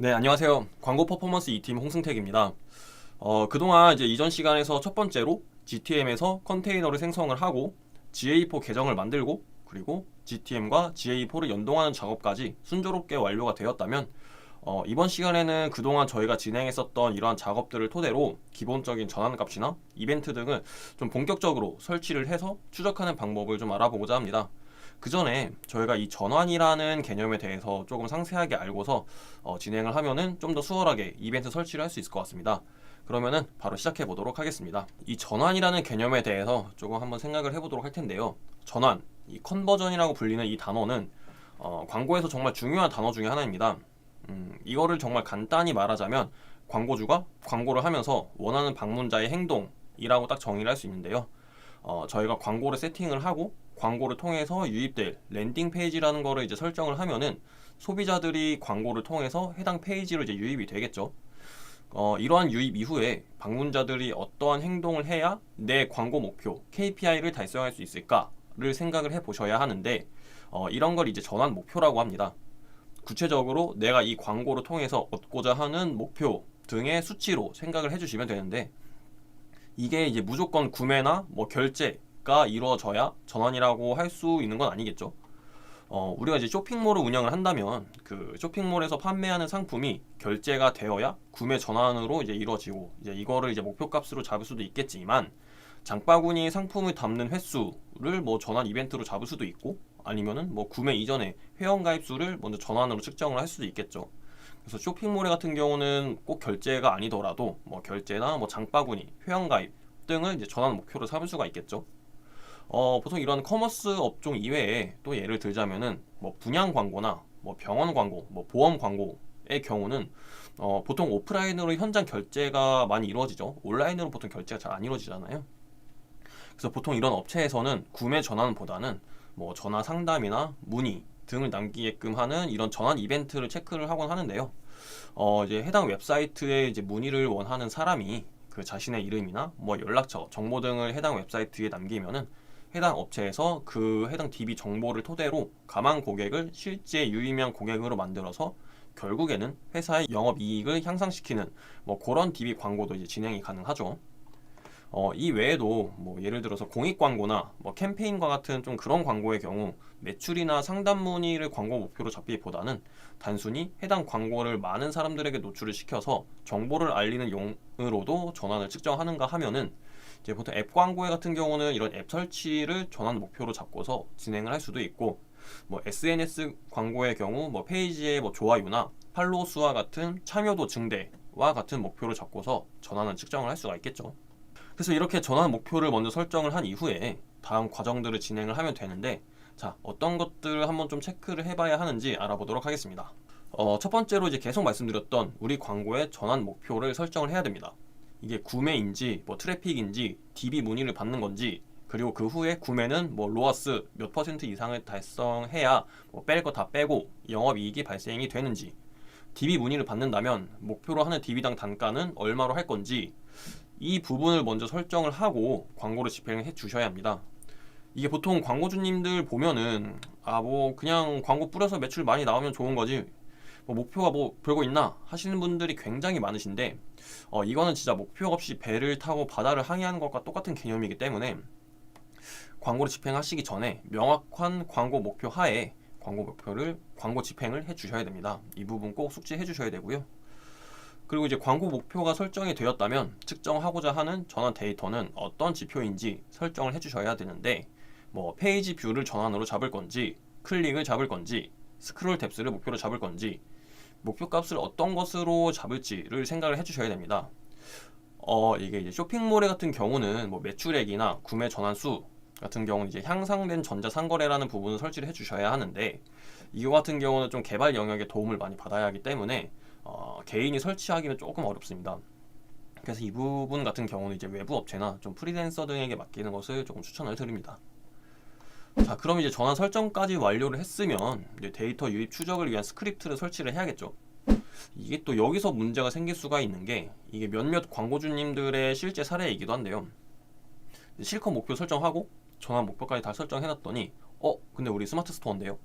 네, 안녕하세요. 광고 퍼포먼스 2팀 홍승택입니다. 어, 그동안 이제 이전 시간에서 첫 번째로 GTM에서 컨테이너를 생성을 하고 GA4 계정을 만들고 그리고 GTM과 GA4를 연동하는 작업까지 순조롭게 완료가 되었다면 어, 이번 시간에는 그동안 저희가 진행했었던 이러한 작업들을 토대로 기본적인 전환값이나 이벤트 등을 좀 본격적으로 설치를 해서 추적하는 방법을 좀 알아보고자 합니다. 그 전에 저희가 이 전환이라는 개념에 대해서 조금 상세하게 알고서 어, 진행을 하면은 좀 더 수월하게 이벤트 설치를 할 수 있을 것 같습니다. 그러면은 바로 시작해 보도록 하겠습니다. 이 전환이라는 개념에 대해서 조금 한번 생각을 해보도록 할 텐데요. 전환, 이 컨버전이라고 불리는 이 단어는 어, 광고에서 정말 중요한 단어 중에 하나입니다. 음, 이거를 정말 간단히 말하자면 광고주가 광고를 하면서 원하는 방문자의 행동이라고 딱 정의를 할 수 있는데요. 어, 저희가 광고를 세팅을 하고 광고를 통해서 유입될 랜딩 페이지라는 거를 이제 설정을 하면은 소비자들이 광고를 통해서 해당 페이지로 이제 유입이 되겠죠. 어, 이러한 유입 이후에 방문자들이 어떠한 행동을 해야 내 광고 목표 KPI를 달성할 수 있을까를 생각을 해 보셔야 하는데 어, 이런 걸 이제 전환 목표라고 합니다. 구체적으로 내가 이 광고를 통해서 얻고자 하는 목표 등의 수치로 생각을 해주시면 되는데 이게 이제 무조건 구매나 뭐 결제가 이루어져야 전환이라고 할 수 있는 건 아니겠죠. 어, 우리가 이제 쇼핑몰을 운영을 한다면 그 쇼핑몰에서 판매하는 상품이 결제가 되어야 구매 전환으로 이제 이루어지고 이제 이거를 이제 목표값으로 잡을 수도 있겠지만 장바구니 상품을 담는 횟수를 뭐 전환 이벤트로 잡을 수도 있고 아니면은 뭐 구매 이전에 회원 가입 수를 먼저 전환으로 측정을 할 수도 있겠죠. 그래서 쇼핑몰 같은 경우는 꼭 결제가 아니더라도 뭐 결제나 뭐 장바구니, 회원 가입 등을 이제 전환 목표로 삼을 수가 있겠죠. 어, 보통 이런 커머스 업종 이외에 또 예를 들자면은 뭐 분양 광고나 뭐 병원 광고, 뭐 보험 광고의 경우는 어, 보통 오프라인으로 현장 결제가 많이 이루어지죠. 온라인으로 보통 결제가 잘 안 이루어지잖아요. 그래서 보통 이런 업체에서는 구매 전환보다는 뭐 전화 상담이나 문의 등을 남기게끔 하는 이런 전환 이벤트를 체크를 하곤 하는데요. 어, 이제 해당 웹사이트에 이제 문의를 원하는 사람이 그 자신의 이름이나 뭐 연락처, 정보 등을 해당 웹사이트에 남기면은 해당 업체에서 그 해당 DB 정보를 토대로 가망 고객을 실제 유의미한 고객으로 만들어서 결국에는 회사의 영업 이익을 향상시키는 뭐 그런 DB 광고도 이제 진행이 가능하죠. 어, 이 외에도 뭐 예를 들어서 공익 광고나 뭐 캠페인과 같은 좀 그런 광고의 경우 매출이나 상담 문의를 광고 목표로 잡기보다는 단순히 해당 광고를 많은 사람들에게 노출을 시켜서 정보를 알리는 용으로도 전환을 측정하는가 하면은 이제 보통 앱 광고에 같은 경우는 이런 앱 설치를 전환 목표로 잡고서 진행을 할 수도 있고 뭐 SNS 광고의 경우 뭐 페이지의 뭐 좋아요나 팔로우 수와 같은 참여도 증대와 같은 목표를 잡고서 전환을 측정을 할 수가 있겠죠. 그래서 이렇게 전환 목표를 먼저 설정을 한 이후에 다음 과정들을 진행을 하면 되는데 자 어떤 것들을 한번 좀 체크를 해봐야 하는지 알아보도록 하겠습니다. 어, 첫 번째로 이제 계속 말씀드렸던 우리 광고의 전환 목표를 설정을 해야 됩니다. 이게 구매인지 뭐 트래픽인지 DB 문의를 받는 건지 그리고 그 후에 구매는 뭐 로어스 몇 퍼센트 이상을 달성해야 뭐 뺄 거 다 빼고 영업이익이 발생이 되는지 DB 문의를 받는다면 목표로 하는 DB당 단가는 얼마로 할 건지 이 부분을 먼저 설정을 하고 광고를 집행해 주셔야 합니다. 이게 보통 광고주님들 보면은 아 뭐 그냥 광고 뿌려서 매출 많이 나오면 좋은 거지 뭐 목표가 뭐 별거 있나 하시는 분들이 굉장히 많으신데 어 이거는 진짜 목표 없이 배를 타고 바다를 항해하는 것과 똑같은 개념이기 때문에 광고를 집행하시기 전에 명확한 광고 목표 하에 광고 목표를 광고 집행을 해 주셔야 됩니다. 이 부분 꼭 숙지해 주셔야 되고요. 그리고 이제 광고 목표가 설정이 되었다면 측정하고자 하는 전환 데이터는 어떤 지표인지 설정을 해주셔야 되는데 뭐 페이지 뷰를 전환으로 잡을 건지 클릭을 잡을 건지 스크롤 탭스를 목표로 잡을 건지 목표 값을 어떤 것으로 잡을지를 생각을 해주셔야 됩니다. 어 이게 이제 쇼핑몰 같은 경우는 뭐 매출액이나 구매 전환 수 같은 경우는 이제 향상된 전자상거래라는 부분을 설치를 해주셔야 하는데 이거 같은 경우는 좀 개발 영역에 도움을 많이 받아야 하기 때문에 어, 개인이 설치하기는 조금 어렵습니다. 그래서 이 부분 같은 경우는 이제 외부 업체나 좀 프리랜서 등에게 맡기는 것을 조금 추천을 드립니다. 자, 그럼 이제 전환 설정까지 완료를 했으면 이제 데이터 유입 추적을 위한 스크립트를 설치를 해야겠죠. 이게 또 여기서 문제가 생길 수가 있는 게 이게 몇몇 광고주님들의 실제 사례이기도 한데요. 실컷 목표 설정하고 전환 목표까지 다 설정해놨더니 어 근데 우리 스마트 스토어인데요.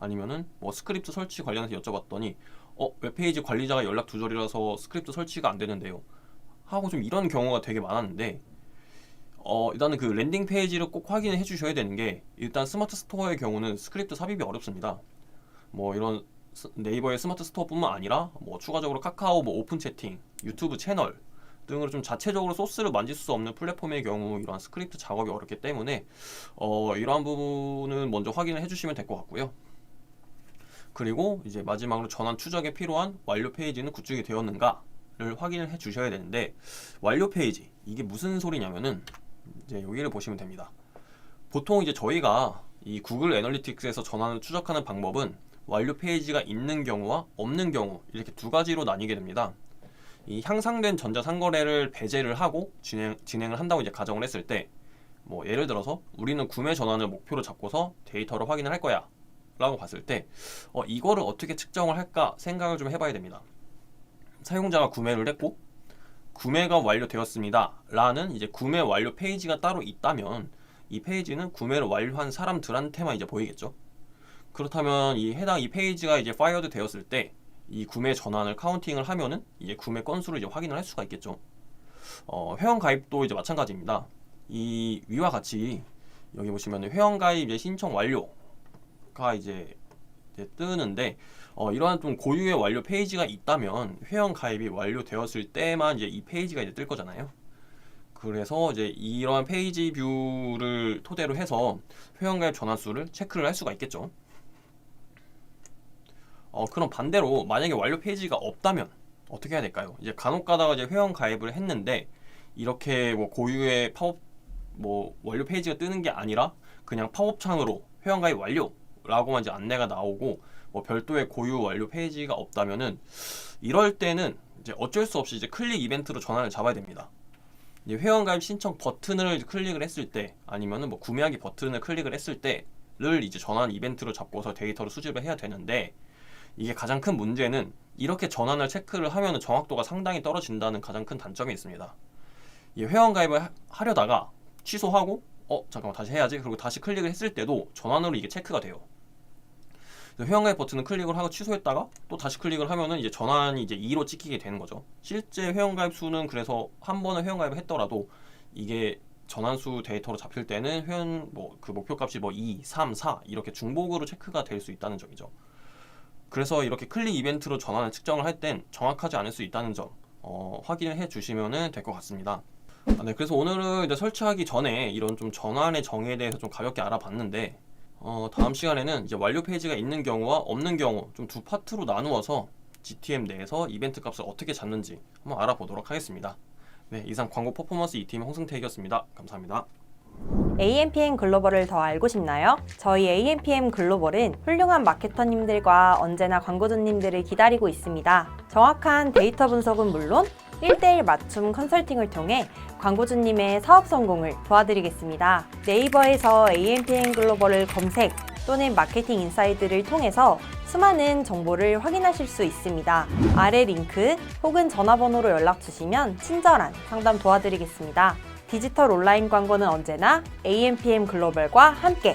아니면은 뭐 스크립트 설치 관련해서 여쭤봤더니 어 웹페이지 관리자가 연락 두절이라서 스크립트 설치가 안 되는데요. 하고 좀 이런 경우가 되게 많았는데 어 일단은 그 랜딩 페이지를 꼭 확인해 주셔야 되는 게 일단 스마트 스토어의 경우는 스크립트 삽입이 어렵습니다. 뭐 이런 스- 네이버의 스마트 스토어뿐만 아니라 뭐 추가적으로 카카오 뭐 오픈 채팅, 유튜브 채널 등으로 좀 자체적으로 소스를 만질 수 없는 플랫폼의 경우 이러한 스크립트 작업이 어렵기 때문에 어 이러한 부분은 먼저 확인을 해주시면 될 것 같고요. 그리고 이제 마지막으로 전환 추적에 필요한 완료 페이지는 구축이 되었는가를 확인을 해 주셔야 되는데 완료 페이지 이게 무슨 소리냐면은 이제 여기를 보시면 됩니다. 보통 이제 저희가 이 구글 애널리틱스에서 전환을 추적하는 방법은 완료 페이지가 있는 경우와 없는 경우 이렇게 두 가지로 나뉘게 됩니다. 이 향상된 전자상거래를 배제를 하고 진행, 진행을 한다고 이제 가정을 했을 때, 뭐 예를 들어서 우리는 구매 전환을 목표로 잡고서 데이터를 확인을 할 거야. 라고 봤을 때, 어, 이거를 어떻게 측정을 할까 생각을 좀 해봐야 됩니다. 사용자가 구매를 했고, 구매가 완료되었습니다. 라는 이제 구매 완료 페이지가 따로 있다면, 이 페이지는 구매를 완료한 사람들한테만 이제 보이겠죠. 그렇다면 이 해당 이 페이지가 이제 파이어드 되었을 때 이 구매 전환을 카운팅을 하면은 이제 구매 건수를 이제 확인을 할 수가 있겠죠. 어, 회원 가입도 이제 마찬가지입니다. 이 위와 같이 여기 보시면 회원 가입 이제 신청 완료 가 이제, 이제 뜨는데 어, 이러한 좀 고유의 완료 페이지가 있다면 회원 가입이 완료되었을 때만 이제 이 페이지가 이제 뜰 거잖아요. 그래서 이제 이러한 페이지 뷰를 토대로 해서 회원 가입 전환 수를 체크를 할 수가 있겠죠. 어, 그럼 반대로 만약에 완료 페이지가 없다면 어떻게 해야 될까요? 이제 간혹 가다가 이제 회원 가입을 했는데 이렇게 뭐 고유의 팝업 뭐 완료 페이지가 뜨는 게 아니라 그냥 팝업 창으로 회원 가입 완료 라고만 이제 안내가 나오고 뭐 별도의 고유 완료 페이지가 없다면은 이럴 때는 이제 어쩔 수 없이 이제 클릭 이벤트로 전환을 잡아야 됩니다. 이제 회원가입 신청 버튼을 클릭을 했을 때 아니면은 뭐 구매하기 버튼을 클릭을 했을 때를 이제 전환 이벤트로 잡고서 데이터를 수집을 해야 되는데 이게 가장 큰 문제는 이렇게 전환을 체크를 하면은 정확도가 상당히 떨어진다는 가장 큰 단점이 있습니다. 이 회원가입을 하- 하려다가 취소하고 어 잠깐만 다시 해야지 그리고 다시 클릭을 했을 때도 전환으로 이게 체크가 돼요. 그래서 회원가입 버튼을 클릭을 하고 취소했다가 또 다시 클릭을 하면은 이제 전환이 이제 2로 찍히게 되는 거죠. 실제 회원가입 수는 그래서 한 번에 회원가입을 했더라도 이게 전환수 데이터로 잡힐 때는 회원 뭐 그 목표값이 뭐 2, 3, 4 이렇게 중복으로 체크가 될 수 있다는 점이죠. 그래서 이렇게 클릭 이벤트로 전환을 측정을 할 땐 정확하지 않을 수 있다는 점 어, 확인을 해 주시면 될 것 같습니다. 아, 네, 그래서 오늘은 이제 설치하기 전에 이런 좀 전환의 정의에 대해서 좀 가볍게 알아봤는데 어, 다음 시간에는 이제 완료 페이지가 있는 경우와 없는 경우 좀 두 파트로 나누어서 GTM 내에서 이벤트 값을 어떻게 잡는지 한번 알아보도록 하겠습니다. 네, 이상 광고 퍼포먼스 2팀 홍승택이었습니다. 감사합니다. AMPM 글로벌을 더 알고 싶나요? 저희 AMPM 글로벌은 훌륭한 마케터님들과 언제나 광고주님들을 기다리고 있습니다. 정확한 데이터 분석은 물론 1대1 맞춤 컨설팅을 통해 광고주님의 사업 성공을 도와드리겠습니다. 네이버에서 AMPM 글로벌을 검색 또는 마케팅 인사이드를 통해서 수많은 정보를 확인하실 수 있습니다. 아래 링크 혹은 전화번호로 연락 주시면 친절한 상담 도와드리겠습니다. 디지털 온라인 광고는 언제나 AMPM 글로벌과 함께